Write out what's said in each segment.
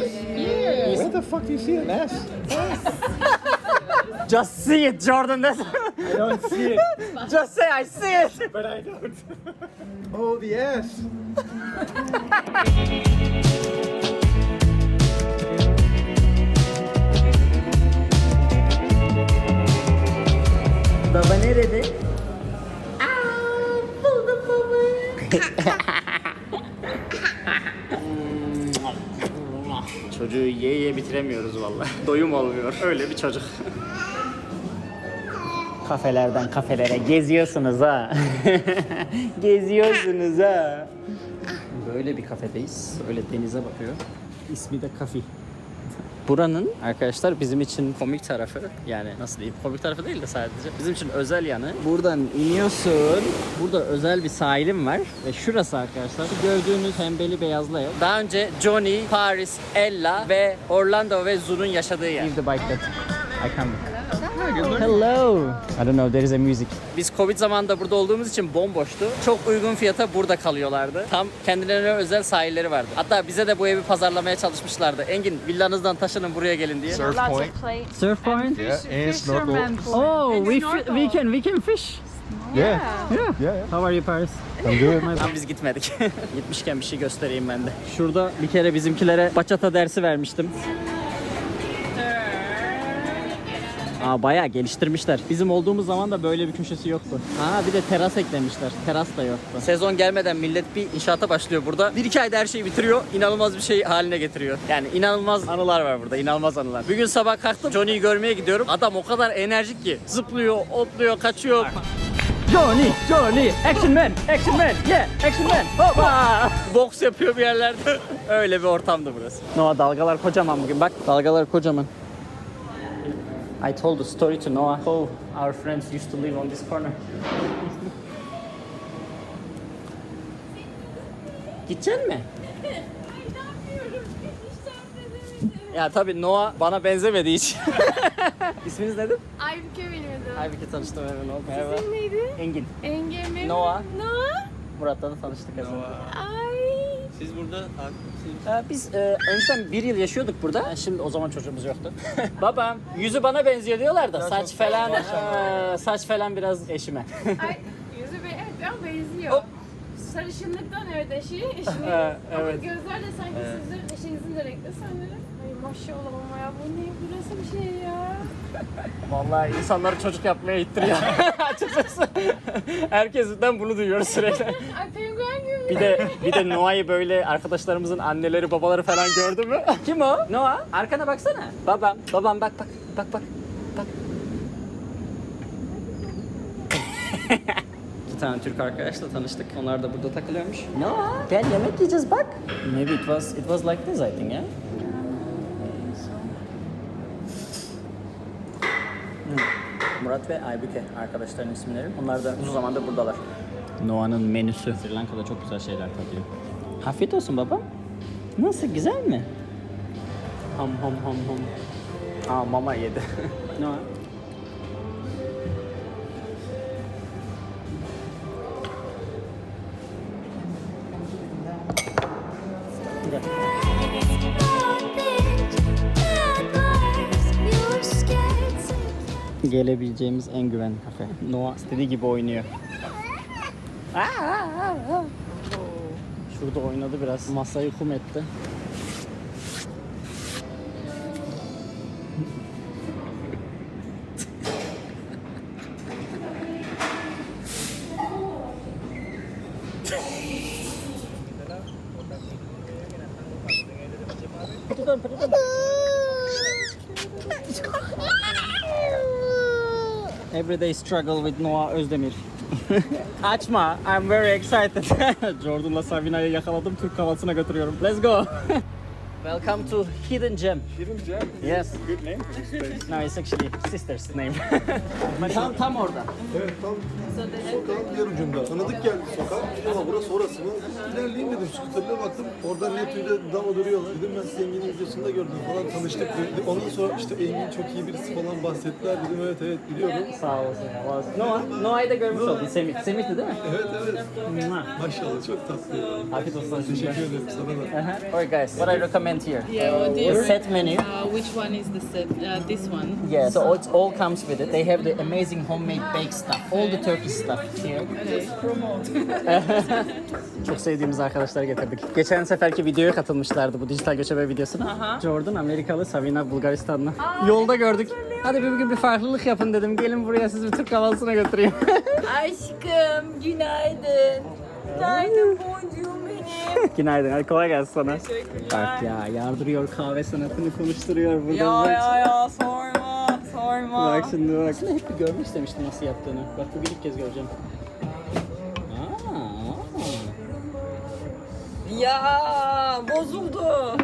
Where the fuck do you see an S? Just see it Jordan. That's I don't see it, Just say I see it. but I don't. oh, the S. Baba nerede? Çocuğu ye ye bitiremiyoruz vallahi. Doyum olmuyor. Öyle bir çocuk. Kafelerden kafelere geziyorsunuz ha. geziyorsunuz ha. Böyle bir kafedeyiz. Öyle denize bakıyor. İsmi de Kafi. Buranın arkadaşlar bizim için komik tarafı yani nasıl diyeyim komik tarafı değil de sadece bizim için özel yanı. Buradan iniyorsun. Burada özel bir sahilim var ve şurası arkadaşlar şu gördüğünüz pembeli beyazlı ev. Daha önce Johnny, Paris, Ella ve Orlando ve Zu'nun yaşadığı yer. Give the bike that I come. Hello. I don't know, there is a music. Biz Covid zamanında burada olduğumuz için bomboştu. Çok uygun fiyata burada kalıyorlardı. Tam kendilerine özel sahilleri vardı. Hatta bize de bu evi pazarlamaya çalışmışlardı. Engin villanızdan taşının buraya gelin diye. Surf point. Surf point? Yeah, and snorkel. Oh, we, we can we can fish. Yeah. Yeah. Yeah, yeah. How are you Paris? I'm good. Ama biz gitmedik. Gitmişken bir şey göstereyim ben de. Şurada bir kere bizimkilere bachata dersi vermiştim. Aa bayağı geliştirmişler. Bizim olduğumuz zaman da böyle bir köşesi yoktu. Aa bir de teras eklemişler. Teras da yoktu. Sezon gelmeden millet bir inşaata başlıyor burada. Bir iki ayda her şeyi bitiriyor. İnanılmaz bir şey haline getiriyor. Yani inanılmaz anılar var burada. inanılmaz anılar. Bir gün sabah kalktım. Johnny'yi görmeye gidiyorum. Adam o kadar enerjik ki. Zıplıyor, otluyor, kaçıyor. Johnny, Johnny, action man, action man, yeah, action man, hoppa. Boks yapıyor bir yerlerde. Öyle bir ortamdı burası. Noah dalgalar kocaman bugün bak. Dalgalar kocaman. I told the story to Noah how our friends used to live on this corner. Gidecek mi? Ya tabii Noah bana benzemediği için. İsminiz nedir? Aybüke benim adım. Aybüke tanıştım memnun oldum. Merhaba. Senin neydi? Engin. Enge mi? Noah. Noah? Murat'la da tanıştık aslında. Ay. Siz burada Ee, biz e, önceden bir yıl yaşıyorduk burada. Şimdi o zaman çocuğumuz yoktu. Babam yüzü bana benziyor diyorlar da saç falan e, saç falan biraz eşime. Ay. Yüzü be evet ama benziyor. Hop. Sarışınlıktan evet eşi. Eşini. Ha, Ama evet. gözler de sanki sizin eşinizin de renkli sanırım. Ay maşallah ama ya bu ne? Bu nasıl bir şey ya? Vallahi insanları çocuk yapmaya ittiriyor. Açıkçası. Herkesten bunu duyuyoruz sürekli. Ay penguen. Bir de bir de Noah'yı böyle arkadaşlarımızın anneleri babaları falan gördü mü? Kim o? Noah. Arkana baksana. Babam. Babam bak bak. Bak bak. Bak. İki tane Türk arkadaşla tanıştık. Onlar da burada takılıyormuş. Noah, gel yemek yiyeceğiz bak. Maybe it was it was like this I think yeah. Hmm. Murat ve Aybüke arkadaşların isimleri. Onlar da uzun zamandır buradalar. Noah'nın menüsü. Sri Lanka'da çok güzel şeyler tadıyor. Afiyet olsun babam. Nasıl güzel mi? Ham ham ham ham. Aa mama yedi. Noah. Gelebileceğimiz en güvenli kafe. Noah istediği gibi oynuyor. Şurada oynadı biraz. Masayı kum etti. Everyday struggle with Noah Özdemir. Açma. I'm very excited. Jordan'la Sabina'yı yakaladım. Türk kahvaltısına götürüyorum. Let's go. Welcome to Hidden Gem. Hidden gem. Yes. Good name for this place. No, it's actually sister's name. tam tam orada. Evet tam sokağın diğer ucunda. Tanıdık geldi sokak. Ama burası orası mı? İlerleyeyim dedim skuterle baktım. Orada Netü'yle dama duruyorlar. Dedim ben sizi Engin'in videosunda gördüm falan tanıştık. Ondan sonra işte Engin çok iyi birisi falan bahsettiler. Dedim evet evet biliyorum. Sağ olsun. ya. Noah, Noah'yı da görmüş oldun. Semih. Semih'ti değil mi? Evet evet. Maşallah çok tatlı. Afiyet olsun. Teşekkür ederim sana da. Alright guys, what I recommend recommend here? Yeah, what do The set menu. Uh, which one is the set? Uh, this one. Yeah, so it all comes with it. They have the amazing homemade baked stuff, all the Turkish stuff here. Okay. Çok sevdiğimiz arkadaşlar getirdik. Geçen seferki videoya katılmışlardı bu dijital göçebe videosuna. Jordan Amerikalı, Savina Bulgaristanlı. Yolda gördük. Hadi bir bugün bir farklılık yapın dedim. Gelin buraya sizi bir Türk kahvaltısına götüreyim. Aşkım günaydın. Günaydın boncuğum. Günaydın. Hadi kolay gelsin sana. Bak ya yardırıyor kahve sanatını konuşturuyor burada. Ya bak. ya ya sorma sorma. Bak şimdi bak. Aslında hep bir görmek istemiştim nasıl yaptığını. Bak bugün ilk kez göreceğim. Aa. Ya bozuldu.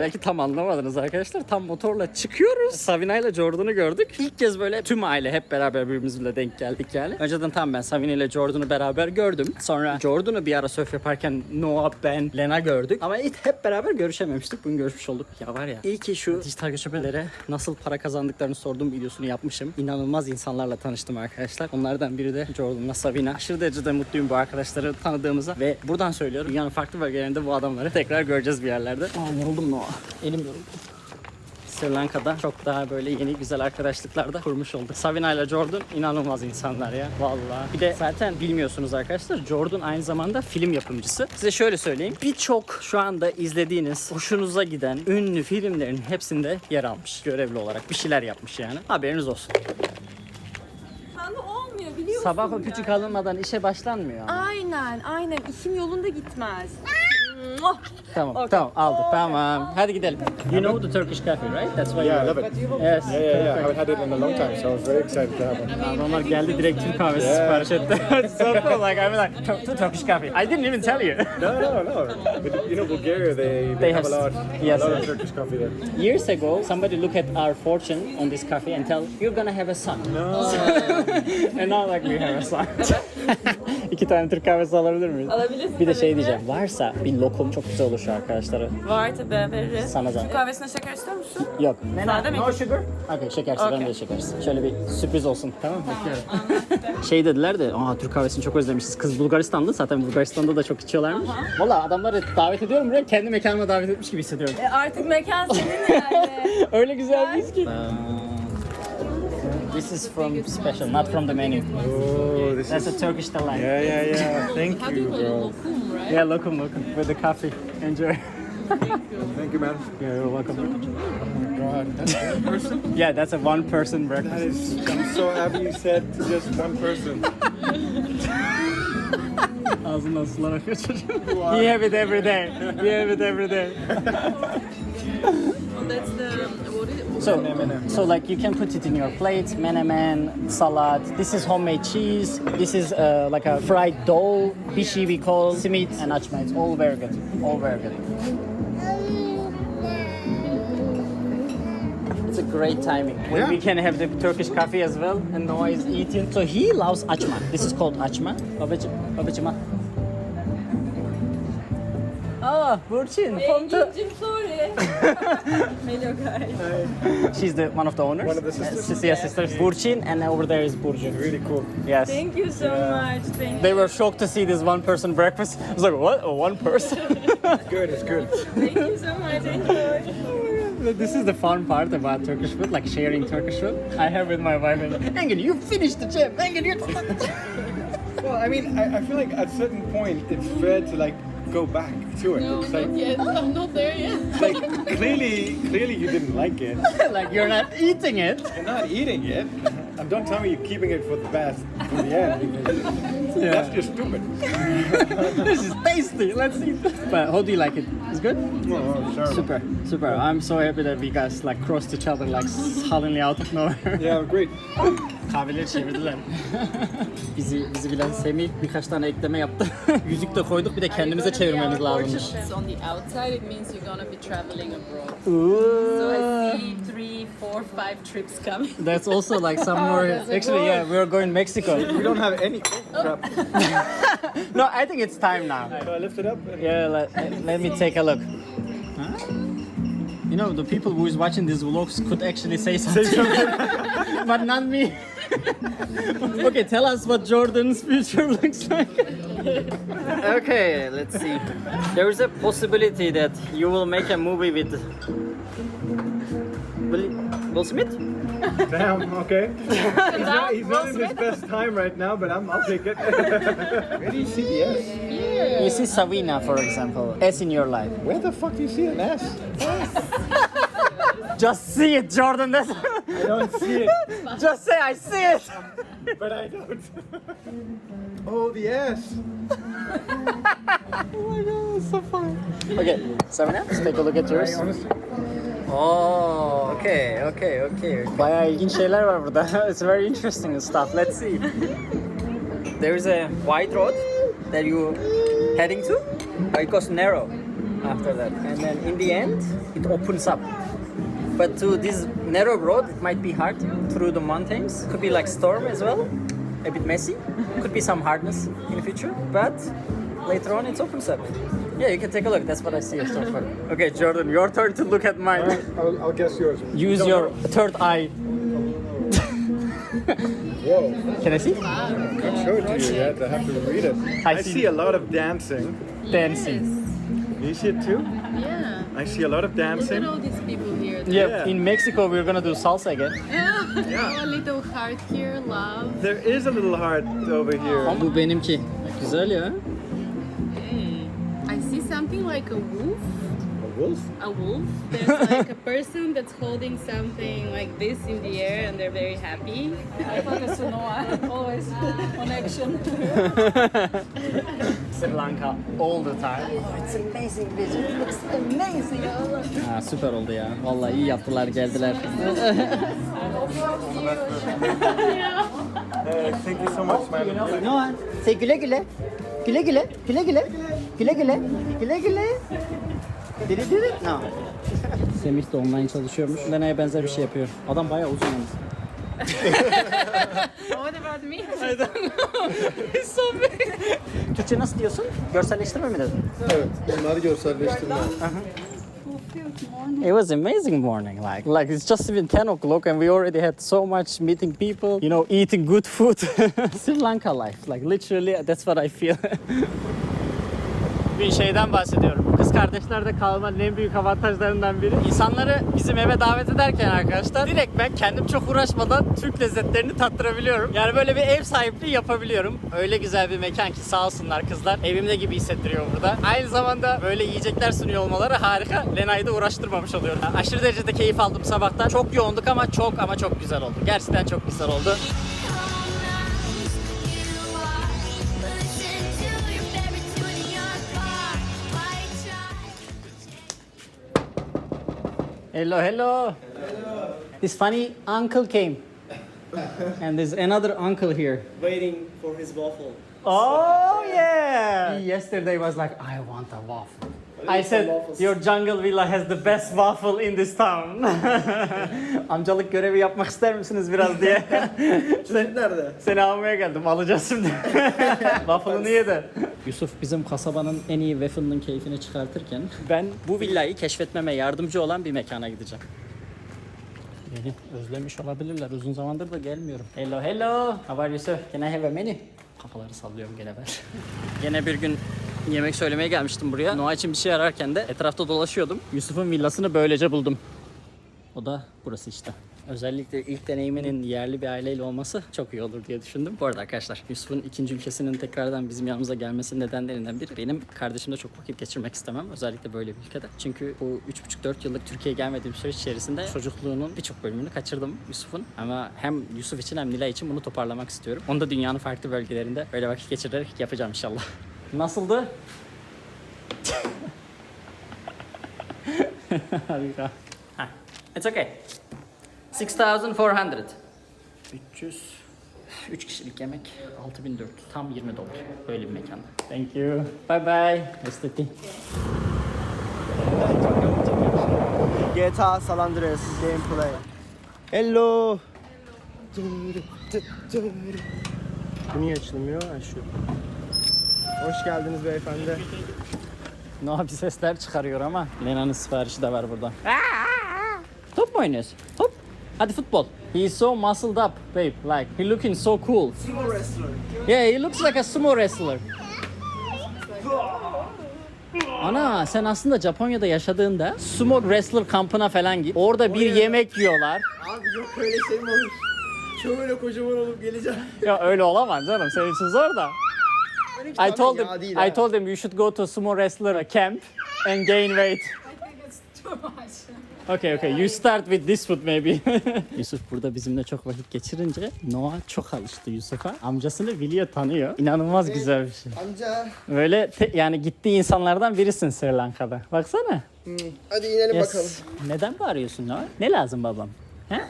Belki tam anlamadınız arkadaşlar. Tam motorla çıkıyoruz. Savina ile Jordan'ı gördük. İlk kez böyle tüm aile hep beraber birbirimizle denk geldik yani. Önceden tam ben Savina ile Jordan'ı beraber gördüm. Sonra Jordan'ı bir ara surf yaparken Noah, ben, Lena gördük. Ama hep beraber görüşememiştik. Bugün görüşmüş olduk. Ya var ya. İyi ki şu dijital göçebelere nasıl para kazandıklarını sorduğum videosunu yapmışım. İnanılmaz insanlarla tanıştım arkadaşlar. Onlardan biri de Jordan'la Savina. Aşırı derecede mutluyum bu arkadaşları tanıdığımıza. Ve buradan söylüyorum. Dünyanın farklı bölgelerinde bu adamları tekrar göreceğiz bir yerlerde. Aa yoruldum Noah. Elim yoruldu. Sri Lanka'da çok daha böyle yeni güzel arkadaşlıklar da kurmuş olduk. Savina ile Jordan inanılmaz insanlar ya. Vallahi. Bir de zaten bilmiyorsunuz arkadaşlar Jordan aynı zamanda film yapımcısı. Size şöyle söyleyeyim. Birçok şu anda izlediğiniz, hoşunuza giden ünlü filmlerin hepsinde yer almış. Görevli olarak bir şeyler yapmış yani. Haberiniz olsun. Ben de olmuyor biliyor musun? Sabah o küçük alınmadan işe başlanmıyor. ama. Aynen aynen işim yolunda gitmez. Tamam, tamam aldık. Tamam. Hadi gidelim. You know the Turkish cafe, right? That's why Yeah, I you love it. Yes. Yeah, yeah, yeah. I haven't had it in a long time, so I was very excited to have one. Adamlar geldi direkt Türk kahvesi sipariş etti. So cool. Like I'm like "Tur- Tur- Turkish coffee. I didn't even tell you. No, no, no. But you know, Bulgaria, they, they, They have, have- a lot, yes, a lot of Turkish coffee there. Years ago, somebody look at our fortune on this coffee and tell you're gonna have a son. No. And now like we have a son. İki tane Türk kahvesi alabilir miyiz? Alabilirsin Bir de tabii şey ki. diyeceğim. Varsa bir lokum çok güzel olur şu arkadaşlara. Var tabii veririz. Sana da. Kahvesine şeker istiyor musun? Yok. Sade mi? No sugar. Okay, şekersiz. Ben de şekersiz. Şöyle bir sürpriz olsun. Tamam bekliyorum. şey dediler de, aa Türk kahvesini çok özlemişiz. Kız Bulgaristanlı. Zaten Bulgaristan'da da çok içiyorlarmış. Valla adamları davet ediyorum buraya. Kendi mekanıma davet etmiş gibi hissediyorum. E artık mekan senin yani. Öyle güzel bir ki. This is from special, not from the menu. Oh, this That's is... a Turkish delight. Yeah, yeah, yeah. Thank How do you you, call it? bro. Lokum, right? Yeah, lokum, lokum with the coffee. Enjoy. Thank you, man. Yeah, you're welcome. God, that's one person? Yeah, that's a one-person That breakfast. is, I'm so happy you said just one person. Ağzından sular akıyor çocuğun. You have it every day. You have it every day. Well, that's the? So, so like you can put it in your plate, menemen, salad. This is homemade cheese. This is uh, like a fried dough, bishi we call, simit and açma. It's all very good. All very good. It's a great timing. Yeah. we can have the Turkish coffee as well, and Noah is eating. So he loves açma. This is called açma. Babacım, babacım. Ah, Burçin. from the- Engin'cim sorry. Hello guys. She's the one of the owners. One of the sisters? Uh, sis- yeah, sisters. Burçin, and over there is Burcu. Really cool. Yes. Thank you so much. Thank They were shocked to see this one person breakfast. I was like, what? One person? Good, it's good. Thank you so much. Enjoy. this is the fun part about Turkish food, like sharing Turkish food. I have with my wife. And Engin, you finished the gym. Engin, you. Well, I mean, I, I feel like at a certain point it's fair to like go back to it. No, it's not like, yet. I'm not there yet. like clearly, clearly you didn't like it. like you're not eating it. You're not eating it, and don't tell me you're keeping it for the best for the end because Yeah. that's just stupid. this is tasty. Let's eat. But how do you like it? It's good. Oh, oh sorry. Super, super. I'm so happy that we guys like crossed each other like suddenly out of nowhere. Yeah, great. Kahveleri çevirdiler. bizi bizi bilen Semih birkaç tane ekleme yaptı. Yüzük de koyduk bir de kendimize çevirmemiz lazımmış. It's on the outside. It means you're gonna be traveling abroad. So I Ooh. see three, four, five trips coming. That's also like some more. A Actually, yeah, we're going Mexico. We don't have any. Oh, crap. No, I think it's time now. So I lift it up and Yeah, let, let me take a look. You know, the people who is watching these vlogs could actually say something, but not me. okay, tell us what Jordan's future looks like. okay, let's see. There is a possibility that you will make a movie with Will, Will Smith. Damn, okay. he's not, he's not in his best time right now, but I'm, I'll take it. Where do you see the S? You see Savina, for example, S in your life. Where the fuck do you see an S? Just see it, Jordan. That's I don't see it, just say I see it. but I don't. oh, the S. Oh my god, that's so funny. Okay, Savina, let's take a look at yours. Honestly, Oh, okay, okay, okay. Bayağı ilginç şeyler var burada. It's very interesting stuff. Let's see. There is a wide road that you heading to. It goes narrow after that, and then in the end it opens up. But to this narrow road, it might be hard through the mountains. Could be like storm as well, a bit messy. Could be some hardness in the future, but later on it opens up. Yeah, you can take a look. That's what I see so far. Okay, Jordan, your turn to look at mine. I'll, I'll guess yours. Use your third eye. Whoa. Can I see? I showed to you yet. I have to read it. I I, see- see a lot of dancing. Dancing. You see it too? Yeah. I see a lot of Look at dancing. all these people here. Yeah, Yeah. in Mexico we're gonna do salsa again. Yeah. a little heart here, love. There is a little heart over here. Bu benimki. Güzel ya. Hey. I see something like a wolf. A wolf? A wolf. There's like a person that's holding something like this in the air and they're very happy. I focus on one, always on action. Sri Lanka all the time. it's amazing vision. It looks amazing. Ha, süper oldu ya. Vallahi iyi yaptılar geldiler. Uh, thank you so much, man. No, say güle güle. Güle güle. Güle güle. Güle güle. Güle güle. Diri diri. No. Semih de online çalışıyormuş. Lena'ya benzer bir şey yapıyor. Adam bayağı uzun yalnız. What about me? Türkçe nasıl diyorsun? Görselleştirme mi dedin? Evet, bunları görselleştirme. It was amazing morning. Like, like it's just even 10 o'clock and we already had so much meeting people, you know, eating good food. Sri Lanka life. Like literally that's what I feel. bir şeyden bahsediyorum. Kız kardeşlerde kalmanın en büyük avantajlarından biri. İnsanları bizim eve davet ederken arkadaşlar direkt ben kendim çok uğraşmadan Türk lezzetlerini tattırabiliyorum. Yani böyle bir ev sahipliği yapabiliyorum. Öyle güzel bir mekan ki sağ olsunlar kızlar. Evimde gibi hissettiriyor burada. Aynı zamanda böyle yiyecekler sunuyor olmaları harika. Lena'yı da uğraştırmamış oluyorum. Aşırı derecede keyif aldım sabahtan. Çok yoğunduk ama çok ama çok güzel oldu. Gerçekten çok güzel oldu. Hello, hello. This funny uncle came. and there's another uncle here. waiting for his waffle. Oh yeah! He yesterday was like, I want a waffle. I said, your jungle villa has the best waffle in this town. Amcalık görevi yapmak ister misiniz biraz diye. Sen, Nerede? seni almaya geldim, alacağız şimdi. Waffle'ını yedi. Yusuf bizim kasabanın en iyi waffle'ının keyfini çıkartırken ben bu villayı keşfetmeme yardımcı olan bir mekana gideceğim. Beni özlemiş olabilirler. Uzun zamandır da gelmiyorum. Hello, hello. How are you sir? Can I have a menu? Kafaları sallıyorum gene ben. gene bir gün yemek söylemeye gelmiştim buraya. Noah için bir şey ararken de etrafta dolaşıyordum. Yusuf'un villasını böylece buldum. O da burası işte. Özellikle ilk deneyiminin yerli bir aileyle olması çok iyi olur diye düşündüm. Bu arada arkadaşlar Yusuf'un ikinci ülkesinin tekrardan bizim yanımıza gelmesi nedenlerinden biri benim kardeşimle çok vakit geçirmek istemem. Özellikle böyle bir ülkede. Çünkü bu 3,5-4 yıllık Türkiye'ye gelmediğim süreç içerisinde çocukluğunun birçok bölümünü kaçırdım Yusuf'un. Ama hem Yusuf için hem Nilay için bunu toparlamak istiyorum. Onu da dünyanın farklı bölgelerinde böyle vakit geçirerek yapacağım inşallah. Nasıldı? Harika. Ha, It's okay. 6400. 300 3 kişilik yemek 6400 tam 20 dolar böyle bir mekanda. Thank you. Bye bye. Nice to meet you. GTA San Andreas gameplay. Hello. Bu niye açılmıyor? Ha şu. Hoş geldiniz beyefendi. Noah bir sesler çıkarıyor ama Lena'nın siparişi de var burada. Top mu oynuyorsun? Hop. Hadi futbol. He is so muscled up, babe. Like he looking so cool. Sumo wrestler. Yeah, he looks like a sumo wrestler. Ana sen aslında Japonya'da yaşadığında sumo wrestler kampına falan git. Orada bir yemek yiyorlar. Abi yok öyle şey mi olur? Şöyle kocaman olup geleceğim. Ya öyle olamaz canım senin için zor da. I told him, değil, I told him you should go to sumo wrestler camp and gain weight. I think it's too much. Okay, okay. You start with this food maybe. Yusuf burada bizimle çok vakit geçirince Noah çok alıştı Yusuf'a. Amcasını biliyor, tanıyor. İnanılmaz güzel bir şey. Amca. Böyle te- yani gittiği insanlardan birisin Sri Lanka'da. Baksana. Hadi inelim Yes. bakalım. Neden bağırıyorsun Noah? Ne lazım babam? He?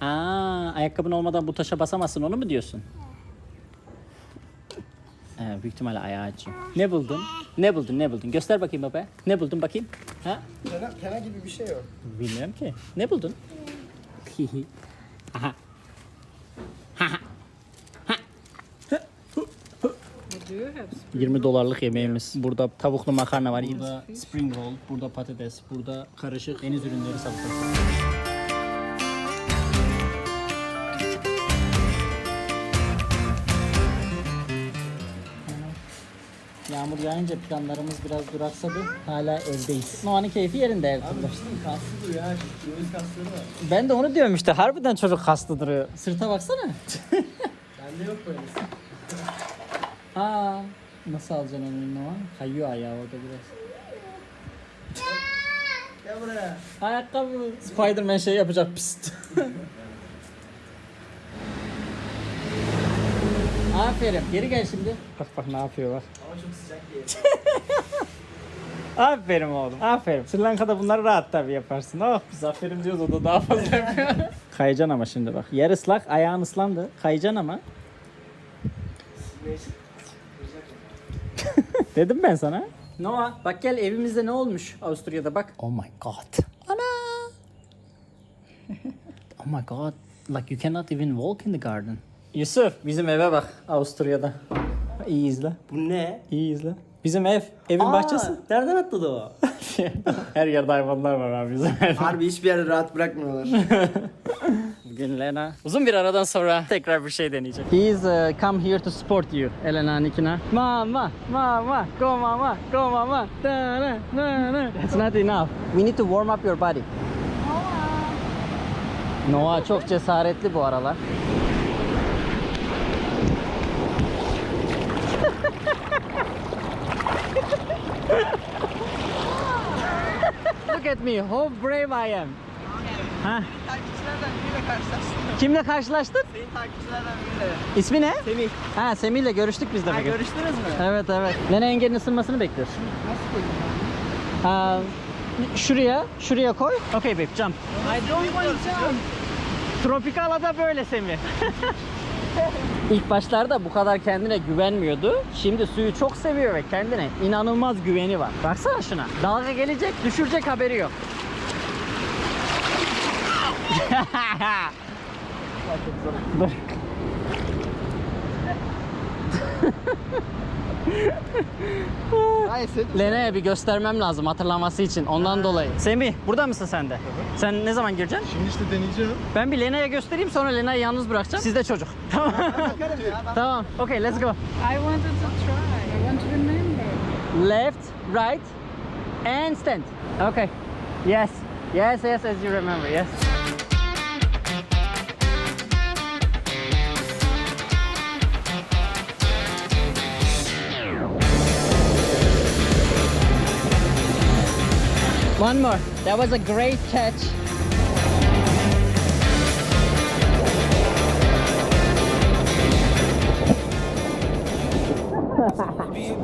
Aa, ayakkabın olmadan bu taşa basamazsın onu mu diyorsun? Ee, büyük ihtimalle ayağı acıyor. Ne buldun? Ne buldun? Ne buldun? Göster bakayım baba. Ne buldun bakayım? Ha? Pena, pena gibi bir şey yok. Bilmiyorum ki. Ne buldun? Aha. 20 dolarlık yemeğimiz. Burada tavuklu makarna var. Burada spring roll, burada patates, burada karışık deniz ürünleri salatası. Yağınca planlarımız biraz duraksadı. Hala evdeyiz. Noah'nın keyfi yerinde ev turunda. Kaslı duruyor ha. Göğüs kasları var. Ben de onu diyorum işte. Harbiden çocuk kaslı duruyor. Sırta baksana. Bende yok böyle. Aa, nasıl alacaksın onu Noah? Kayıyor ayağı orada biraz. Gel buraya. Ayakkabı. Spiderman şey yapacak pist. Aferin. Geri gel şimdi. Bak bak ne yapıyor bak. Ama çok sıcak diye. Aferin oğlum. Aferin. Sri Lanka'da bunları rahat tabii yaparsın. Oh biz aferin diyoruz o da daha fazla yapıyor. Kayacaksın ama şimdi bak. Yer ıslak, ayağın ıslandı. Kayacaksın ama. Dedim ben sana. Noah bak gel evimizde ne olmuş Avusturya'da bak. Oh my god. Ana. oh my god. Like you cannot even walk in the garden. Yusuf bizim eve bak Avusturya'da. İyi izle. Bu ne? İyi izle. Bizim ev. Evin bahçesi. Nereden atladı o? Her yerde hayvanlar var abi bizim evde. Harbi hiçbir yerde rahat bırakmıyorlar. Bugün Lena uzun bir aradan sonra tekrar bir şey deneyecek. He is uh, come here to support you. Elena Nikina. Mama, mama, go mama, go mama. Da, da, da, da. It's not enough. We need to warm up your body. Noah çok cesaretli bu aralar. Look at me, how brave I am. Ha? Takipçilerden biriyle karşılaştım. Kimle karşılaştın? Senin takipçilerden biriyle. İsmi ne? Semih. Ha Semih'le görüştük biz de Ha, bugün. görüştünüz mü? Evet evet. Lena yengenin ısınmasını bekliyoruz. Ha, şuraya, şuraya koy. Okay babe, jump. I don't want to jump. Tropikala'da böyle Semih. İlk başlarda bu kadar kendine güvenmiyordu. Şimdi suyu çok seviyor ve kendine inanılmaz güveni var. Baksana şuna. Dalga gelecek, düşürecek haberi yok. Dur. Lena'ya bir göstermem lazım hatırlaması için ondan dolayı. Semih burada mısın sen de? Sen ne zaman gireceksin? Şimdi işte deneyeceğim. Ben bir Lena'ya göstereyim sonra Lena'yı yalnız bırakacağım. Siz de çocuk. Tamam. tamam. Okay, let's go. I wanted to try. I want to remember. Left, right, and stand. Okay. Yes. Yes, yes, as you remember. Yes. One more. That was a great catch.